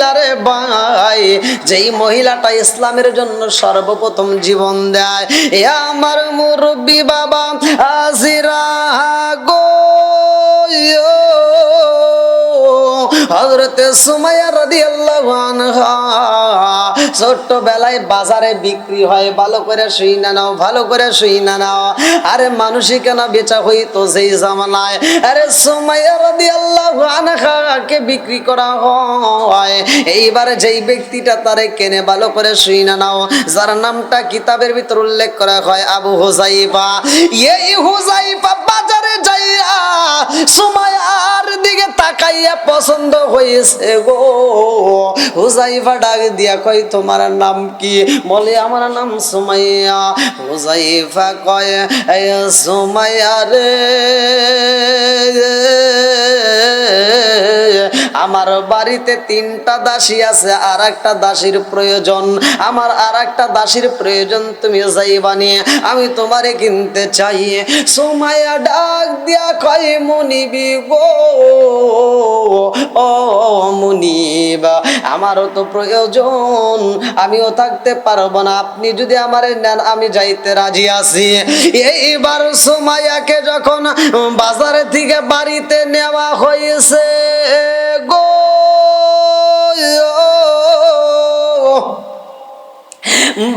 মহিলা রে ভাই যেই মহিলাটা ইসলামের জন্য সর্বপ্রথম জীবন দেয়, এ আমার মুরব্বী বাবা আজিরা গো। হজরতে সুমাইয়া রাদিয়াল্লাহু আনহা ছোট্টবেলায় বাজারে বিক্রি হয়, ভালো করে শুই না নাও, ভালো করে শুই না নাও। আরে মানুষই কেন বেচা হইতো সেই জামানায়? আরে সুমাইয়া রাদিয়াল্লাহু আনহাকে বিক্রি করা হয়? এইবারে যেই ব্যক্তিটা তারে কেনে ভালো করে শুই না নাও, যার নামটা কিতাবের ভিতর উল্লেখ করা হয়, আবু হুজাইফা এই হুজাইফা বাজারে যাইয়া সুমাইয়ার দিকে তাকাইয়া পছন্দ হয়েছে গো। হুজাইফা ডাক দিয়া কয়, তোমার নাম কি? বলে, আমার নাম সুমাইয়া। হুজাইফা কয় সুমাইয়া রে। আমার বাড়িতে তিনটা দাসী আছে আর একটা দাসীর প্রয়োজন। আমার আর একটা দাসীর প্রয়োজন তুমি যাইবা আমি তোমারে কিনতে চাই। সোমায়া ডাক দিয়া কয়, মুনিবি গো, ও মুনিবা, আমারও তো প্রয়োজন। আমিও থাকতে পারব না। আপনি যদি আমার নেন, আমি যাইতে রাজি আছি। এইবার সোমায়াকে যখন বাজারে থেকে বাড়িতে নেওয়া হয়েছে গো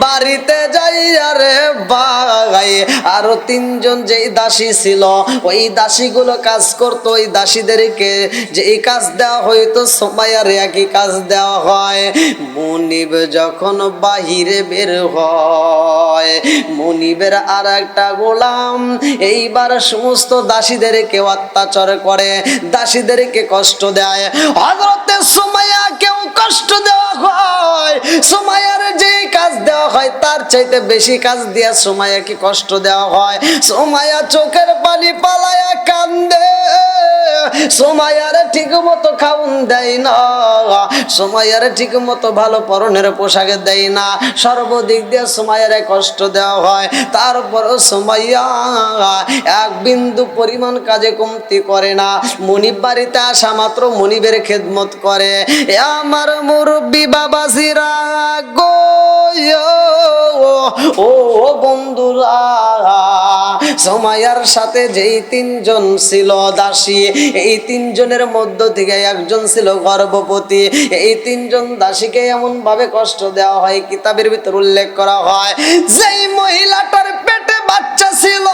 বাড়িতে যাই আরে ভাই, আরও তিনজন যেই দাসী ছিল, ওই দাসীগুলো কাজ করতো, ওই দাসীদেরকে যে এই কাজ দেওয়া হইতো সময়ার একই কাজ দেওয়া হয়। মনিব যখন বাহিরে বের হয়, মনিবের আর একটা গোলাম, এইবার সমস্ত দাসীদেরকে অত্যাচার করে, দাসীদেরকে কষ্ট দেয়। হজরতে সময়া কেউ কষ্ট দেওয়া হয়, সময়ের যে কাজ দেওয়া হয়, তার চাইতে বেশি কাজ দিয়া সময়া কি কষ্ট দেওয়া হয়? সময়া চোখের পানি পালায়া কান্দে। সময়ার ঠিক মতো খাউন দেয় না। সময়ার ঠিক মতো ভালো পরনের দেয় না। সর্বদিক দিয়ে সময়ের কষ্ট দেওয়া হয়। এক বিন্দু পরিমাণ কাজে কমতি করে না। মনিব বাড়িতে আসা মাত্র মনিবের খেদমত করে। আমার মুরব্বী বাবাজিরা গো ও বন্ধুরা সময়ার সাথে যেই তিনজন ছিল দাসী এই তিনজনের মধ্য থেকে একজন ছিল গর্ভবতী। এই তিনজন দাসীকে এমন ভাবে কষ্ট দেওয়া হয়, কিতাবের ভিতর উল্লেখ করা হয়, যেই মহিলাটার পেটে বাচ্চা ছিল,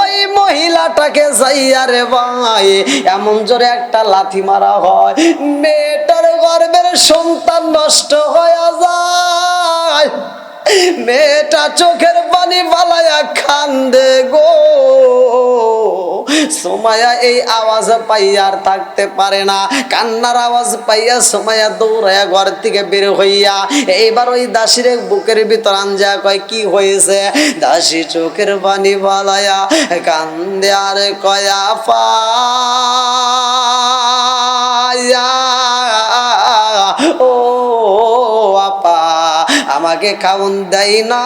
ওই মহিলাটাকে যাইয়া রে ভাই, এমন জোরে একটা লাথি মারা হয়, মেয়েটার গর্ভের সন্তান নষ্ট হয়ে যায়। মেয়েটা চোখের পানি পালায়া কান্দে গো। সোমায়া এই আওয়াজ পাইয়া আর থাকতে পারে না। কান্নার আওয়াজ পাইয়া সোমায়া দৌড়াইয়া ঘর থেকে বের হইয়া এইবার ওই দাসির বুকের ভিতর আঞ্জা কয়, কি হয়েছে? দাসী চোখের পানি পালায়া কান্দে আর কয়া, পায়া আমাকে খাউন দেয় না।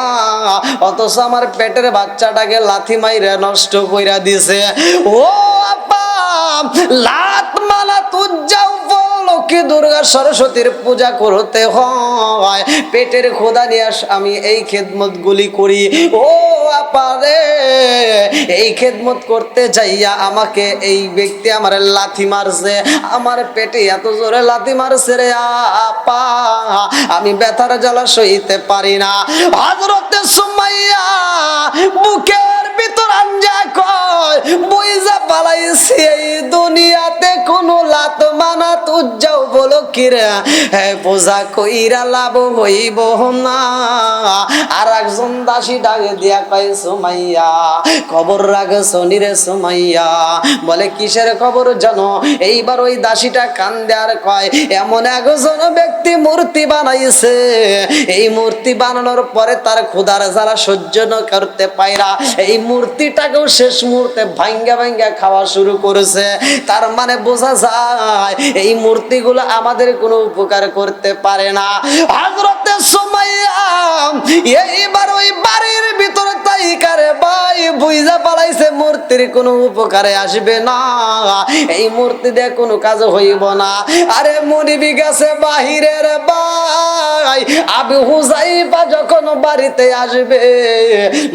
অথচ আমার পেটের বাচ্চাটাকে লাথি মাইরে নষ্ট কইরা দিছে। ও আপা, লাত লক্ষ্মী দুর্গা সরস্বতীর পূজা করতে হয়? পেটের খোদা নিয়ে আমি এই খেদমত গুলি করি। ও আপারে এই খেদমত করতে যাইয়া আমাকে এই ব্যক্তি আমার লাথি মারছে। আমার পেটে এত জোরে লাথি মারছে রে আপা। আমি ব্যথার জ্বালা সইতে পারি না। হজরতে সুমাইয়া বুকের ভিতর আঞ্জা কয়, বইজা পালাইছি এই দুনিয়াতে কোনো লাত তুজাও বলো হ্যাঁ বোঝা কইরা লাভ হইব না। আর একজন দাসী ডাকে দিয়া কয়, সুমাইয়া খবর রাখে সুমাইয়া। বলে, কিসের খবর জানো? এইবার ওই দাসীটা কয়, এমন একজন ব্যক্তি মূর্তি বানাইছে। এই মূর্তি বানানোর পরে তার ক্ষুধার জ্বালা সহ্য করতে পায়রা এই মূর্তিটাকেও শেষ মুহূর্তে ভাঙ্গা ভাঙ্গা খাওয়া শুরু করেছে। তার মানে বোঝা যায় এই মূর্তিগুলো আমাদের কোনো উপকার করতে পারে না। হাজরতে সময় এইবার ওই বাড়ির ভিতরে তাই কারে ভাই বুঝা পালাইছে, মূর্তির কোনো উপকারে আসবে না। এই মূর্তি দিয়ে কোনো কাজ হইব না। আরে মনিবি গেছে বাহিরের ভাই। আবু হুজাইফা যখন বাড়িতে আসবে,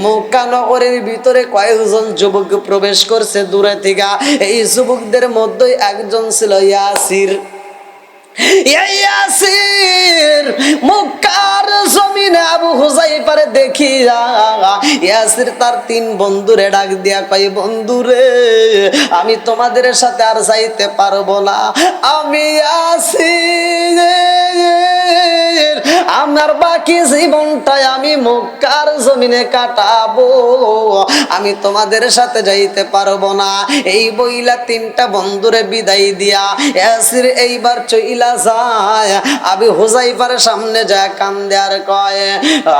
মক্কা নগরের ভিতরে কয়েকজন যুবক প্রবেশ করছে দূরে থেকে। এই যুবকদের মধ্যে একজন ছিল ইয়াসির। আমি তোমাদের সাথে আর যাইতে পারব না। আমি ইয়াসির, আমার বাকি জীবনটাই আমি মক্কার জমিনে কাটাবো। আমি তোমাদের সাথে যাইতে পারব না। এই বইলা তিনটা বন্ধুরে বিদায় দিয়া, ইয়াসির, এইবার চইলা যায়। আবি হুজাইফার সামনে যায়, কান্দে আর কয়,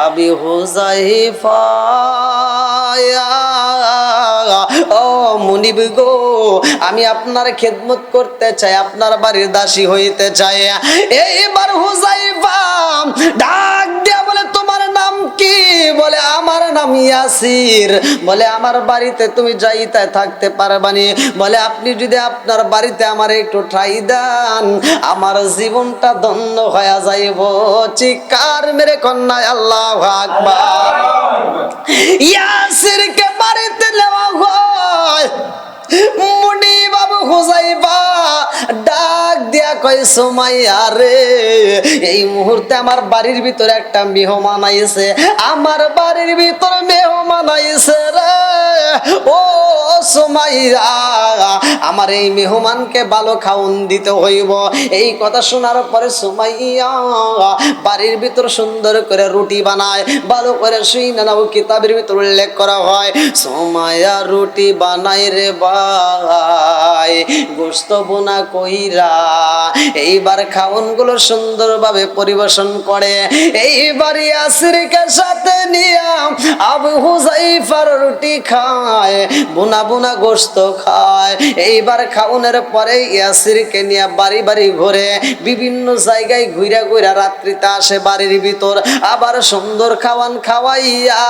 আবি হুজাইফা, ও মুনিব গো, আমি আপনার খেদমত করতে চাই, আপনার বাড়ির দাসী হইতে চাই। এইবার হুজাইফা, ডাক কি? বলে, আমার নাম ইয়াসির। বলে, আমার বাড়িতে তুমি যাইতে থাকতে পারবানি। বলে, আপনি যদি আপনার বাড়িতে আমার একটু ঠাই দেন, আমার জীবনটা ধন্য হয়ে যাইব। চিকার মেরে কন্যায় আল্লাহ আকবার। ইয়াসিরকে বাড়িতে নেওয়া হয়। মুনি সুমাইয়া এই আমার বাড়ির ভিতরে একটা মেহমান আইছে, আমার বাড়ির ভিতরে মেহমান আইছে রে। ও সুমাইয়া, আমার এই মেহমানকে ভালো খাউন দিতে হইব। এই কথা শোনার পরে সুমাইয়া বাড়ির ভিতর সুন্দর করে রুটি বানায়, ভালো করে শুই নাও, কিতাবের ভিতর উল্লেখ করা হয় সোমায়া রুটি বানাই রে ভাই গোস্ত বোনা কইরা। এইবার খাওনগুলো সুন্দরভাবে পরিবেশন করে। এইবার ইয়াসিরকে সাথে নিয়ে আবু হুজাইফার রুটি খায়, বোনা বোনা গোস্ত খায়। এইবার খাওনের পরে ইয়াসিরকে নিয়ে বাড়ি বাড়ি ঘুরে বিভিন্ন জায়গায় ঘুরা ঘুরা রাত্রিতে আসে বাড়ির ভিতর, আবার সুন্দর খাওয়ান খাওয়াইয়া।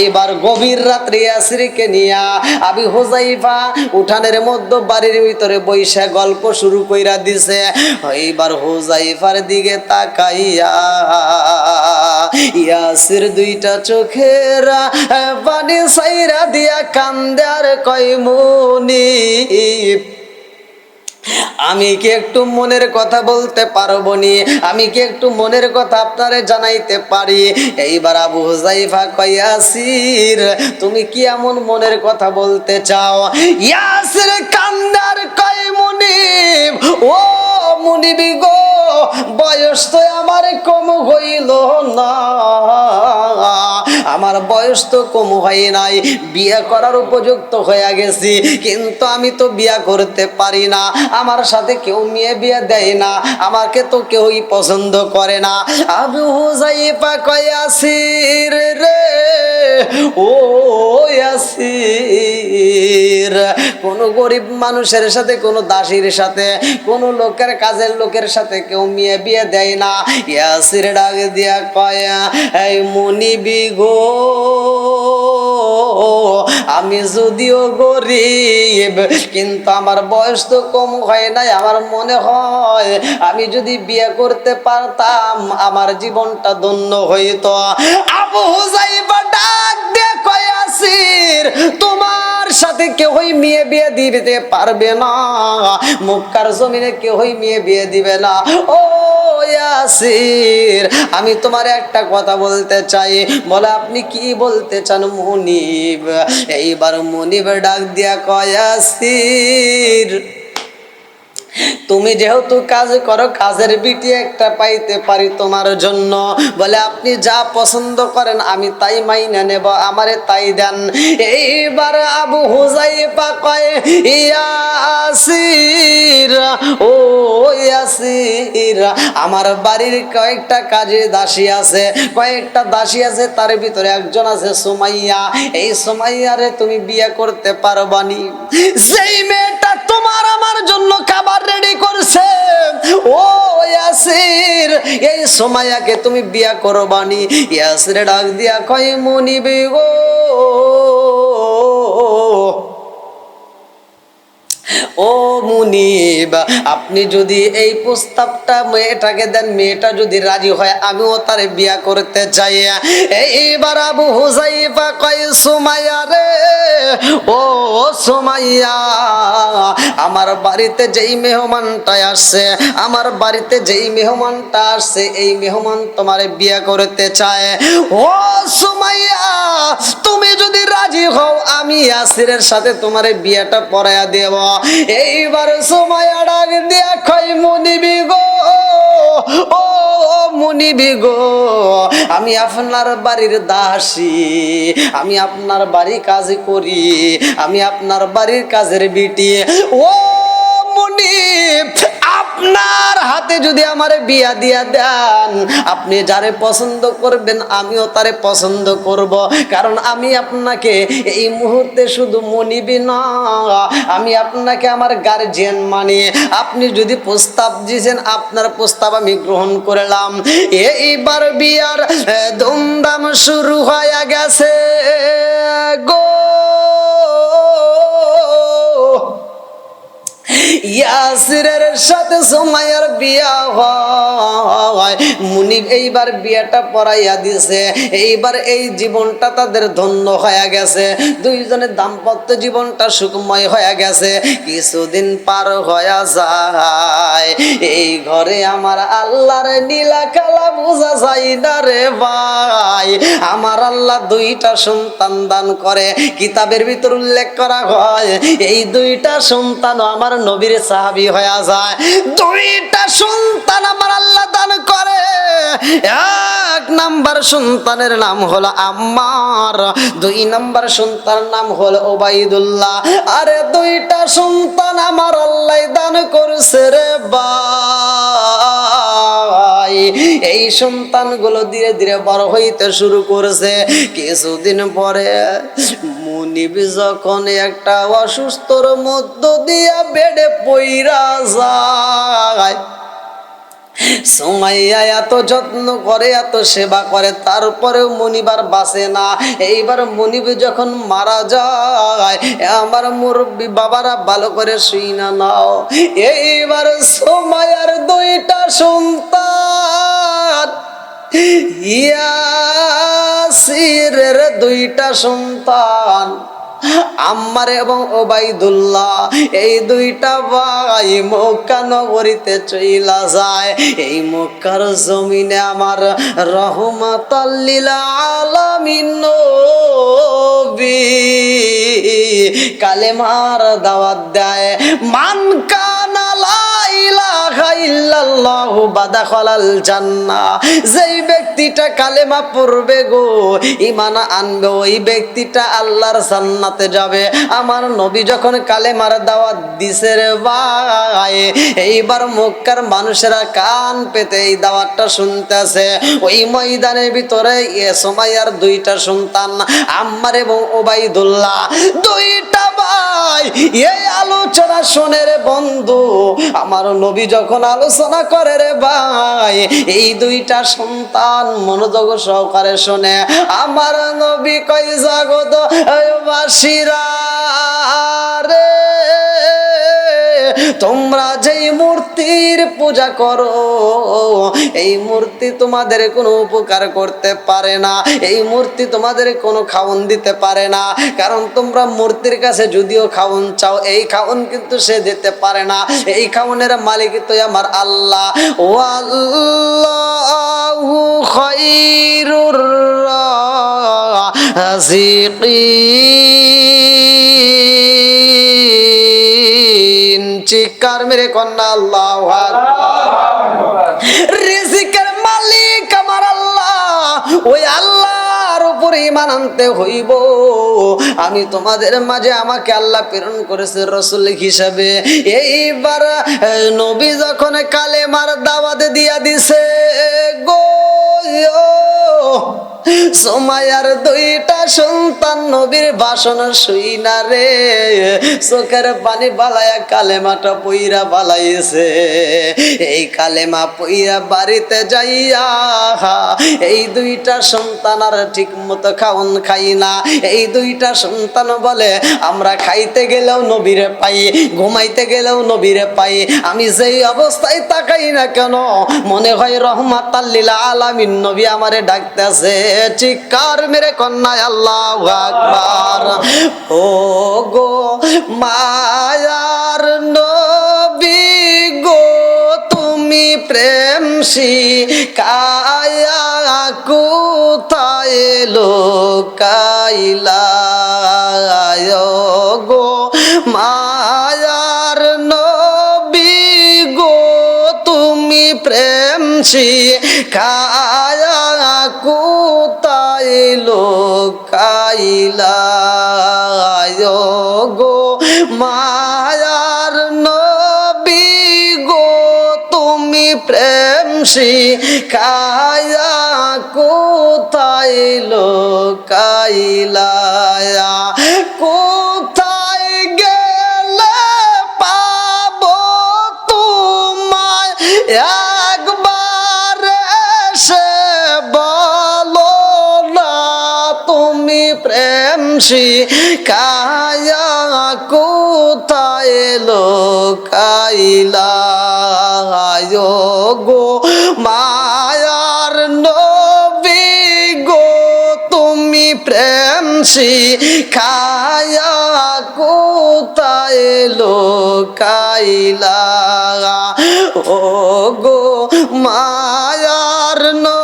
এইবার গভীর রাত্রি ইয়াসিরকে নিয়া আবি হুজাইফা উঠানের মধ্যে বাড়ির ভিতরে বৈশা গল্প শুরু কইরা দিছে, এইবার হুজাইফার দিকে তাকাইয়া ইয়াসির দুইটা চোখের পানি সাইরা দিয়া কান্দার কয় মুনি আমি কি একটু মনের কথা বলতে পারব নি? আমি কি একটু মনের কথা আপনারে জানাইতে পারি? এইবার আবু হুজাইফা কয়াসির তুমি কি এমন মনের কথা বলতে চাও? ইয়াসির কান্দার কয় মুনিব, ও মুনিবি গো বয়স তো আমার কম হইল না। আমার বয়স তো কম হয় নাই। বিয়ে করার উপযুক্ত হয়ে গেছি, কিন্তু আমি তো বিয়ে করতে পারি না। আমার সাথে কেউ মেয়ে বিয়ে দেয় না, আমাকে তো কেউই পছন্দ করে না। আবু হুজাইফা কয়াসির রে, ও ইয়াসির কোন গরিব মানুষের সাথে, কোন দাসীর সাথে, কোন লোকের কাজের লোকের সাথে কেউ মেয়ে বিয়ে দেয় না। ইয়াসির ডাক দিয়া কয়া, এই মনিবি গো আমি যদিও গরিব, কিন্তু আমার বয়স তো কম হয় নাই, আমার মনে হয় আমি যদি বিয়ে করতে পারতাম, আমার জীবনটা ধন্য হইতো। আবু হুজাইফা ডাক কয় আসির তোমার সাথে কেউই মেয়ে বিয়ে দিতে পারবে না। মুক্কার জমিনে কেউই মেয়ে বিয়ে দিবে না। ও ইয়াসির, আমি তোমার একটা কথা বলতে চাই। বলে, আপনি কি বলতে চান মুনিব? এইবার মুনিব ডাক দিয়া কয়াসির তুমি যেহেতু কাজ করো, কাজের বিটি একটা পাইতে পারি তোমার জন্য। বলে, আপনি যা পছন্দ করেন, আমি তাই মাইনে নেব, আমারে তাই দেন। এইবার আবু হুজাইফা কয়, ইয়াসির, ও ইয়াসির, আমার বাড়ির কয়েকটা কাজে দাসী আছে। কয়েকটা দাসী আছে, তার ভিতরে একজন আছে সুমাইয়া। এই সুমাইয়ারে তুমি বিয়ে করতে পারবানি। সেই মেয়েটা তোমার আমার জন্য খাবার রেডি করছে। ও ইয়াসির, এই সোমায়াকে তুমি বিয়া করবানি। ইয়াসির ডাক দিয়া কয়, মনিবে গো। ও মুনিব, আপনি যদি এই প্রস্তাবটা মেয়েটাকে দেন, মেয়েটা যদি রাজি হয়, আমিও তার বিয়া করতে চাই। এইবার আবু হুজাইফা কয়, সুমাইয়া রে, ও সুমাইয়া, আমার বাড়িতে যেই মেহমানটা আসছে আমার বাড়িতে যেই মেহমানটা আসছে এই মেহমান তোমার বিয়া করতে চায়। ও সুমাইয়া, তুমি যদি রাজি হও, আমি ইয়াসিরের সাথে তোমার বিয়াটা পড়াইয়া দেব। এইবার সময় ডাক দিয়া কই মুনিবি গো ও মুনিবি গো, আমি আপনার বাড়ির দাসী, আমি আপনার বাড়ি কাজ করি, আমি আপনার বাড়ির কাজের বিটি। ও মুনিব আপনার হাতে যদি আমার বিয়া দিয়া দেন, আপনি যারে পছন্দ করবেন, আমিও তারে পছন্দ করব। কারণ আমি আপনাকে এই মুহূর্তে শুধু মনিবি না আমি আপনাকে আমার গার্জিয়ান মানি। আপনি যদি প্রস্তাব দিয়েছেন আপনার প্রস্তাব আমি গ্রহণ করলাম। এইবার বিয়ার ধুমধাম শুরু হয়ে গেছে গো। ইয়াসিরের সাথে বিয়া হয়। এইবার বিয়াটা দিছে। এইবার এই জীবনটা তাদের ধন্য হয়ে গেছে। দুইজনের দাম্পত্য জীবনটা সুখময় হয়ে গেছে। কিছুদিন পার হয়ে যায়। এই ঘরে আমার আল্লাহর নীলা কালা বোঝা যায় না রে ভাই। আমার আল্লাহ দুইটা সন্তান দান করে। কিতাবের ভিতর উল্লেখ করা হয়, এই দুইটা সন্তান আমার নবীর সাহাবি হয়ে যায়, দুইটা সন্তান আমার আল্লাহ দান করে। এক নাম্বার সন্তানের নাম হলো আম্মার, দুই নাম্বার সন্তানের নাম হলো ওবাইদুল্লাহ। আরে দুইটা সন্তান আমার আল্লাহ দান করছে রে ভাই এই সন্তানগুলো ধীরে ধীরে বড় হইতে শুরু করেছে। কিছুদিন পরে মুনিব যখন একটা অসুস্থর মধ্য দিয়া বেডে পইরা যায়। সুমাইয়া এত যত্ন করে, এত সেবা করে, তারপরেও মনিবার বাসে না। এইবার মনিব যখন মারা যায়, আমার মুরব্বী বাবারা ভালো করে শুই না, নাও। এইবার সোমায়ার দুইটা সন্তান, ইয়াসিরের দুইটা সন্তান। আম্মার এবং ওবাইদুল্লাহ, এই দুইটা ভাই মক্কা নগরীতে চইলা যায়। এই মক্কার জমিনে আমার রহমত আলামিন নবী। কালেমার দাওয়াত দেয়, মান কানা লা যেই ব্যক্তিটা কালেমা পড়বে গো আনবে, ওই ব্যক্তিটা আল্লাহর জান্নাতে যাবে। আমার নবী যখন কালেমার দাওয়াত দিছে রে ভাই, এইবার মক্কার মানুষেরা কান পেতে এই দাওয়াতটা শুনতেছে। ওই ময়দানের ভিতরে এ সময়ার দুইটা সন্তান, আম্মার এবং ওবাইদুল্লাহ দুইটা ভাই, এই আলোচনা শোনে রে বন্ধু, আমার নবী যখন আলোচনা করে রে ভাই, এই দুইটা সন্তান মনোযোগ সহকারে শোনে। আমার নবী কই জাগত বাসিরা রে। তোমরা যেই মূর্তির পূজা করো, এই মূর্তি তোমাদের কোনো উপকার করতে পারে না, এই মূর্তি তোমাদের কোনো খাওন দিতে পারে না, কারণ তোমরা মূর্তির কাছে যদিও খাওন চাও, এই খাওন কিন্তু সে দিতে পারে না, এই খাওনের মালিক তো আমার আল্লাহ। ও আল্লাহ চিৎকার মেরে কন্যা, আল্লাহ রিজিকের মালিক আমার আল্লাহ। ওই আল্লাহর উপরে ইমান আনতে হইব। আমি তোমাদের মাঝে আমাকে আল্লাহ প্রেরণ করেছে রসুল হিসাবে। এইবার নবী যখন কালেমার দাওয়াত দিয়া দিছে, গো সোমায়ার দুইটা সন্তান নবীর বাসন শুই না রে। চোখের পানি বালায়া কালেমাটা পইরা বালাইছে। এই কালেমা পইরা বাড়িতে যাইয়া, এই দুইটা সন্তান আর ঠিক মতো খাওন খাই না। এই দুইটা সন্তান বলে, আমরা খাইতে গেলেও নবীরে পাই, ঘুমাইতে গেলেও নবীরে পাই। আমি যেই অবস্থায় তাকাই না কেন, মনে হয় রহমাত আল্লিলা আলামিন নবী আমারে ডাকতেছে। চিৎকার মেরে কন্যায় আল্লাহ আকবার। ও গো মায়ার নবী গো, তুমি প্রেম কায়া কোথায় লোকাইলা গো মায়ার নবী গো, তুমি প্রেম কোথায় লোকাইলা গো মায়ার নবী গো তুমি প্রেম কায়া কোথায় লোকাইলা কোথায় তুমি প্রেম কায়া কোথায় লোকাইলা গো? মায়ার নবী গো, তুমি প্রেম খায়া কোথায় লোকাইলা? ও গো, মায়ার গো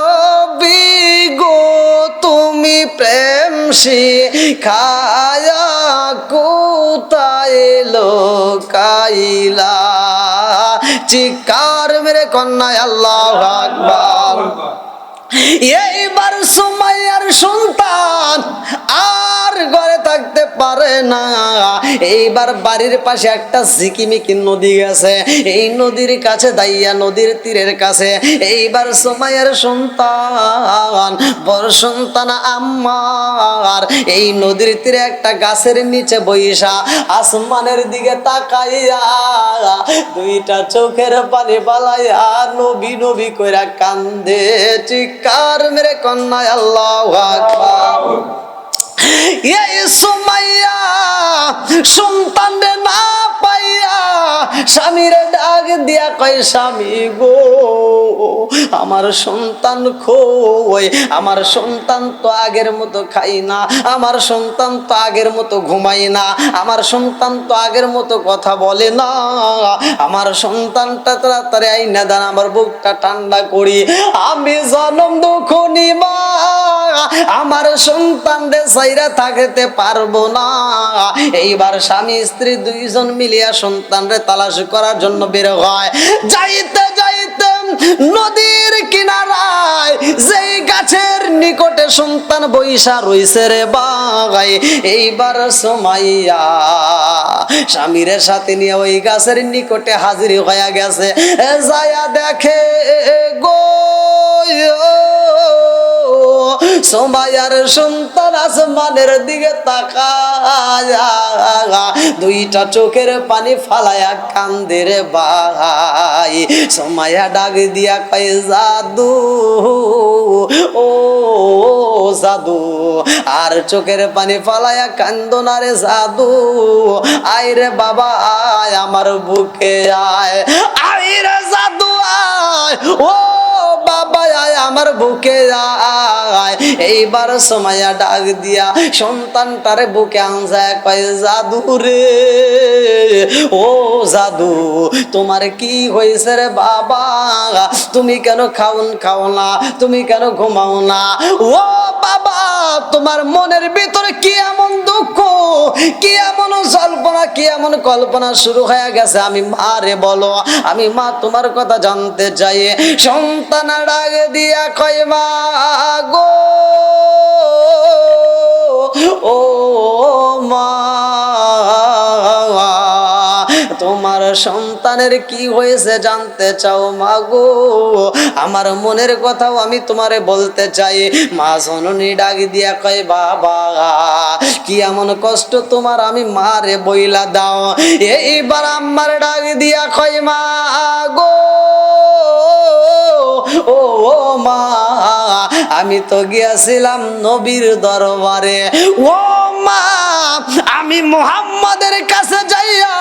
তুমি প্রেম খায়া কোথায় লোকাইলা? চিকার মেরে কন্যায় আল্লাহ আকবার। এইবার সুমাইয়ার সন্তান আর ঘরে থাকতে পারে না। এইবার বাড়ির পাশে একটা ঝিকিমিকি নদী গেছে। এই নদীর কাছে দাইয়া নদীর তীরের কাছে। এইবার সুমাইয়ার সন্তান, বড় সন্তান আম্মার এই নদীর তীরে একটা গাছের নিচে বইসা, আসমানের দিকে তাকাইয়া দুইটা চোখের পানি বালাইয়া নবী নবী কইরা কান্দে। চিকার মেরে কন্যা আল্লাহ আকবার। এই সুমাইয়া সন্তান না পাইয়া স্বামীর ডাক দিয়া কয়, স্বামী গো, আমার সন্তান খোয় আমার সন্তান তো আগের মতো খাই না, আমার সন্তান তো আগের মতো ঘুমাই না, আমার সন্তান তো আগের মতো কথা বলে না। আমার সন্তানটা তাড়াতাড়ি আইনা দান, আমার বুকটা ঠান্ডা করি। আমি জনম দুঃখ নিমা আমার সন্তান রে সাইরা থাকতে পারব না। এইবার স্বামী, স্ত্রী দুইজন মিলিয়া সন্তান রে তালাশ করার জন্য বের হয়। যাইতে যাইতে নদীর কিনারায় যেই গাছের নিকটে সন্তান বৈশা রইছে রে বাগাই। এইবার সমাইয়া স্বামীর সাথে নিয়ে ওই গাছের নিকটে হাজির হয়ে গেছে। যায়া দেখে গো সোমায়ার সন্তান আসমানের দিকে তাকায়া। দুইটা চোখের পানি ফালায়া কান্দের ভাই। সোমায়া ডাক দিয়া কয়, জাদু, ও জাদু। আর চোখের পানি ফালায়া কান্দনারে জাদু। আয় রে বাবা, আয় আমার বুকে আয়। আয় রে জাদু, আয়। ও বাবা আমার বুকে এইবার ডাক দিয়া বুকে কয়, জাদু রে, ও জাদু, তোমার কি হয়েছে রে বাবা? তুমি কেন খাওন খাও না? তুমি কেন ঘুমাও না? ও বাবা, তোমার মনের ভিতরে কি এমন দুঃখ, কি এমন জল্পনা, কি এমন কল্পনা শুরু হয়ে গেছে? আমি মারে বলো, আমি মা তোমার কথা জানতে চাই। সন্তান ডাক দিয়া কয়, মা গো, ও মা, তোমার সন্তানের কি হয়েছে জানতে চাও, মা গো? আমার মনের কথাও আমি তোমারে বলতে চাই। মা জননী ডাক দিয়া কয়, বাবা, কি এমন কষ্ট তোমার আমি মারে বইলা দাও। এইবার আমার ডাক দিয়া কয়, মা গো ও ও মা, আমি তো গিয়াছিলাম নবীর দরবারে। ও মা, আমি মোহাম্মদের কাছে যাইয়া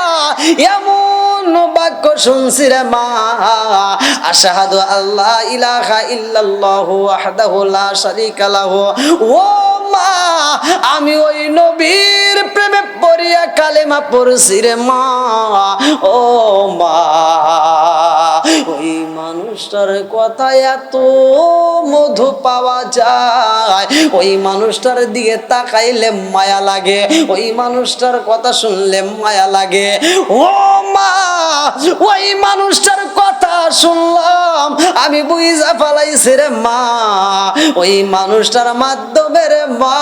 এমন বাক্য শুনছি রে মা। আশাহাদু আল্লাহ ইলাহা ইল্লাল্লাহু ওয়াহদাহু লা শারীকা ও মা, আমি ওই নবীর প্রেমে পড়িয়া কালেমা পড়ছি রে মা। ও মা, ওই মানুষটার কথা এত মধু পাওয়া যায়। ওই মানুষটার দিকে তাকাইলে মায়া লাগে। ওই মানুষটার কথা শুনলে মায়া লাগে। ও মা, ওই মানুষটার কথা শুনলাম, আমি বুঝা ফেলাইছি রে মা। ওই মানুষটার মাধ্যমে রে মা,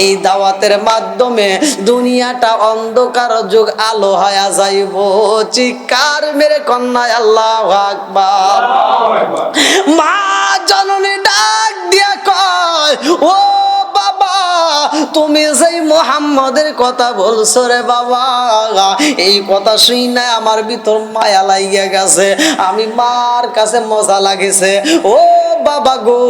এই দাওয়াতের মাধ্যমে দুনিয়াটা অন্ধকার যুগ আলো হয়ে যাইব। চিকার মেরে কন্যায় আল্লাহ আকবার। মা জননী ডাক দিয়া কয়, ও বাবা, তুমি যেই মোহাম্মদের কথা বলছো রে বাবা, এই কথা শুই না আমার ভিতর মায়া লাগিয়া গেছে। আমি মার কাছে মজা লাগেছে। ও বাবা গো,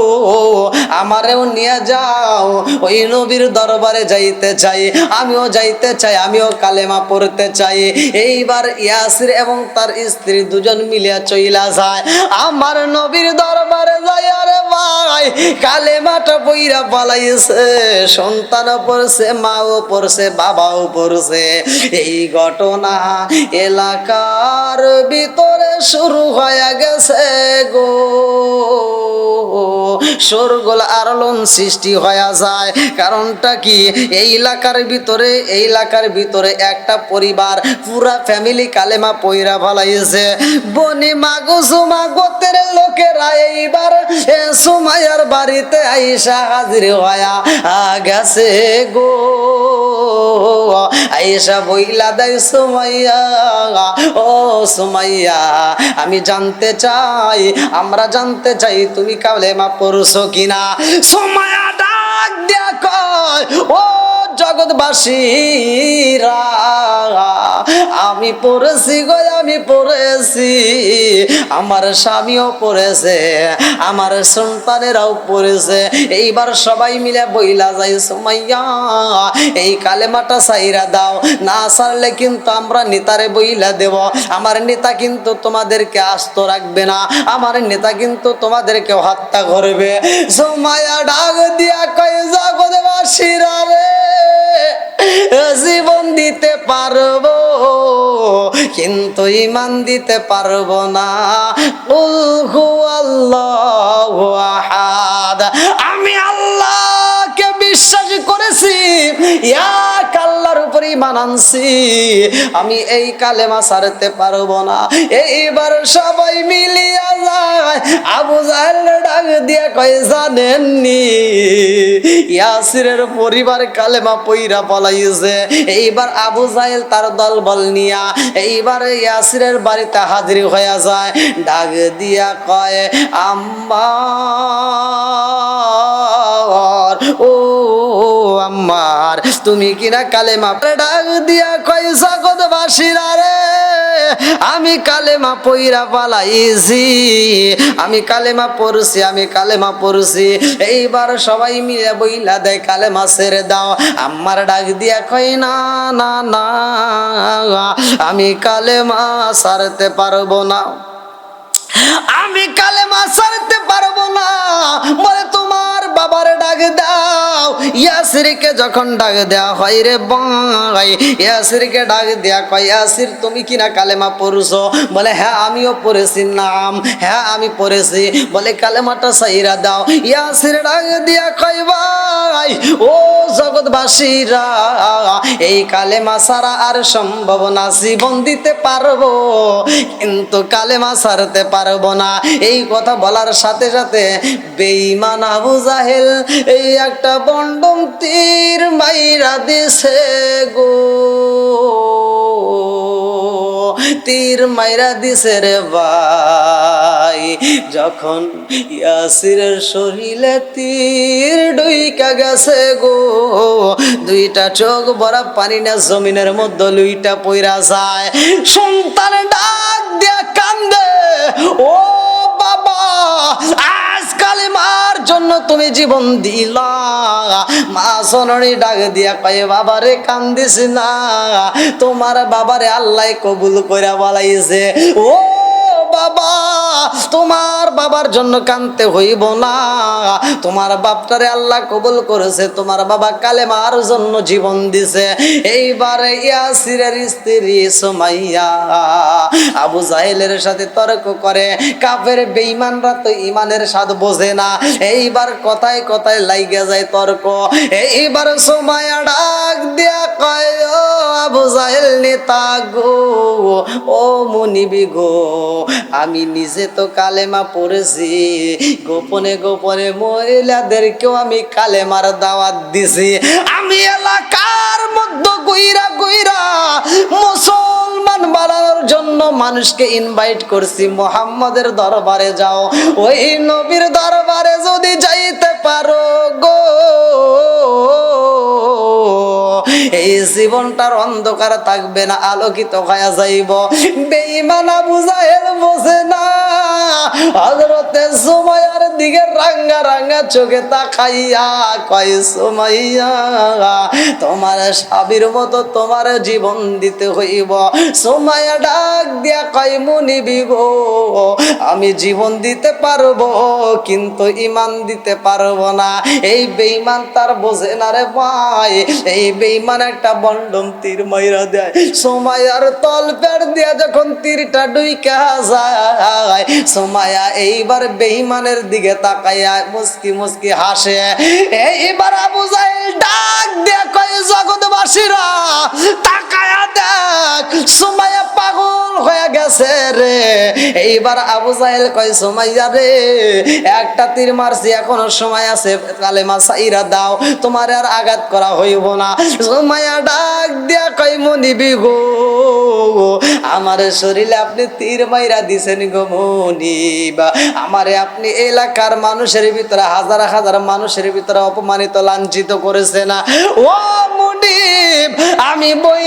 আমারেও নিয়ে যাও। ওই নবীর দরবারে যাইতে চাই, আমিও যাইতে চাই, আমিও কালেমা পড়তে চাই। এইবার ইয়াসির এবং তার স্ত্রী দুজন মিলিয়া চইলা যায়। আমার নবীর দরবারে যায়, আরে ভাই, কালেমাটা বইরা পালাইছে। সন্তানও পড়ছে, মাও পড়ছে, বাবাও পড়ছে। এই ঘটনা এলাকার ভিতরে শুরু হয়ে গেছে গো। সরগোল আরলন সৃষ্টি হয়ে যায়। কারণটা কি? এই এলাকার ভিতরে, এই এলাকার ভিতরে একটা পরিবার পুরা ফ্যামিলি কালেমা পইরা ভালাইছে বনি মাগো সুমা গোতের লোকেরা এইবার সুমাইয়ার বাড়িতে আইসা হাজির হয়া গেছে গো। আইসা বইলা দেয় সুমাইয়া, ও সুমাইয়া, আমি জানতে চাই, আমরা জানতে চাই তুমি কালেমা পড়ছো কিনা? সুমাইয়া ডাক দেখ ও জগৎবাসীরা আমি পড়েছি গো, আমি পড়েছি। আমার স্বামীও পড়েছে, আমার সন্তানেরাও পড়েছে। এইবার সবাই মিলে বইলা যাই সুমাইয়া, এই কালেমাটা সাইরা দাও। না সারলে কিন্তু আমরা নেতারে বইলা দেব। আমার নেতা কিন্তু তোমাদেরকে আস্ত রাখবে না। আমার নেতা কিন্তু তোমাদেরকে হত্যা করবে। সুমাইয়া ডাক দিয়া কয় জগৎবাসীরা রে। জীবন দিতে পারব কিন্তু ইমান দিতে পারব না। আল্লাহ আমি আল্লাহকে বিশ্বাস করেছি, এক আল্লাহর উপর ইমান আনছি। আমি এই কালেমা সারতে পারব না। এইবার সবাই মিলিয়া যায়, আবু জাহেল ডাক দিয়া কয়, জানেননি? ইয়াসিরের পরিবার কালেমা পইরা পলাইছে। এইবার আবু জাহেল তার দল বল নিয়া, এইবার ইয়াসিরের বাড়িতে হাজির হয়ে যায়। ডাক দিয়া কয়, আম্মা ও আমার তুমি কিনা কালেমা ডাক দিয়া কয়, জগৎবাসীরা রে, আমি কালেমা পইরা পালাইছি, আমি কালেমা পড়ছি, আমি কালেমা পড়ছি। এইবার সবাই মিলে বইলা দেয়, কালেমা ছেড়ে দাও। আমার ডাক দিয়া কই না না না, আমি কালেমা সারতে পারব না। আমি কালেমা সারতে পারব না। বলে তোমার বাবার ডাক দাও ইয়াসিরকে যখন ডাক দেওয়া হয় রে ভাই, ইয়াসিরকে ডাক দেয়া কয়, ইয়াসির, তুমি কিনা কালেমা পড়ছো? বলে হ্যাঁ আমিও পড়েছি, নাম। হ্যাঁ আমি পড়েছি। বলে, কালেমাটা সাইরা দাও। ইয়াসির ডাক দিয়া কয়, ভাই, ও জগৎবাসীরা, এই কালেমা সারা আর সম্ভব না, জীবন দিতে পারব, কিন্তু কালেমা সারতে পারব না। এই কথা বলার সাথে সাথে বেঈমান আবু জাহেল এই একটা বন্ডম তীর মাইরা দিছে গো। তীর মাইরা দিছে রে ভাই। যখন ইয়াসিরের শরীরে তীর ডুইকা গেছে গো, দুইটা চোখ ভরা পানি না জমিনের মধ্যে লুইটা পইরা যায়। সন্তান ডাক দিয়া কান্দে, ও জন্য তুমি জীবন দিলা। মা সনরি ডাক দিয়া কয়ে, বাবারে কান্দিস না। তোমার বাবারে আল্লাহ কবুল করে বলাইছে। ও বাবা, তোমার বাবার জন্য কানতে হইব না। তোমার বাপটারে আল্লাহ কবুল করেছে, তোমার বাবা কালেমার জন্য জীবন দিছে। এইবারে ইয়াসিরের স্ত্রী সুমাইয়া আবু জাহেলের সাথে তর্ক করে, কাফের বেঈমানরা তো ইমানের স্বাদ বোঝে না। এইবার কথায় কথায় লাইগা যায় তর্ক। এইবার সুমাইয়া ডাক দিয়া কয় আবু জাহেল নেতা গো, ও মুনিবি গো আমি নিজে তো কালেমা পড়েছি। গোপনে গোপনে মহিলাদেরকেও আমি কালেমার দাওয়াত দিছি। আমি এলাকার মধ্যে গুইরা গুইরা মুসলমান বানানোর জন্য মানুষকে ইনভাইট করছি। মোহাম্মদের দরবারে যাও। ওই নবীর দরবারে যদি যাইতে পারো গো। এই জীবনটার অন্ধকার থাকবে না, আলোকিত হয়ে যাইব। বেইমানা বুঝাইল বোঝে না। হজরতে সময়ার দিকে রাঙ্গা রাঙ্গা চোখে তাকাইয়া কয় সুমাইয়া তোমার স্বামীর মতো তোমার জীবন দিতে হইব। সুমাইয়া ডাক দিয়া কয় মুনিবি গো আমি জীবন দিতে পারব, কিন্তু ইমান দিতে পারব না। এই বেইমান তার বোঝে না রে ভাই, এই বেইমান একটা বন্ডম তীর মাইরা দেয়। সময়ার তল পেট দিয়া যখন তীরটা ডুইকা যায়, সময়া এইবার বেইমানের দিকে তাকাইয়া মুস্কি মুস্কি হাসে। এইবার আবু ডাক দিয়া কয়, জগৎবাসীরা, তাকায়া দেখ সুমাইয়া পাগল হয়ে গেছে রে। এইবার আবু জাহেল কয়, সুমাইয়া রে, একটা তীর মারছি, এখনও সময় আছে দাও, তোমার আর আঘাত করা হইব না। সুমাইয়া ডাক দিয়া গো আমার শরীরে আপনি তীর মাইরা দিছেন গো মনিবা আমারে আপনি এলাকার মানুষের ভিতরে, হাজার হাজার মানুষের ভিতরে অপমানিত, লাঞ্ছিত করেছে না। ও মুনিব, আমি বই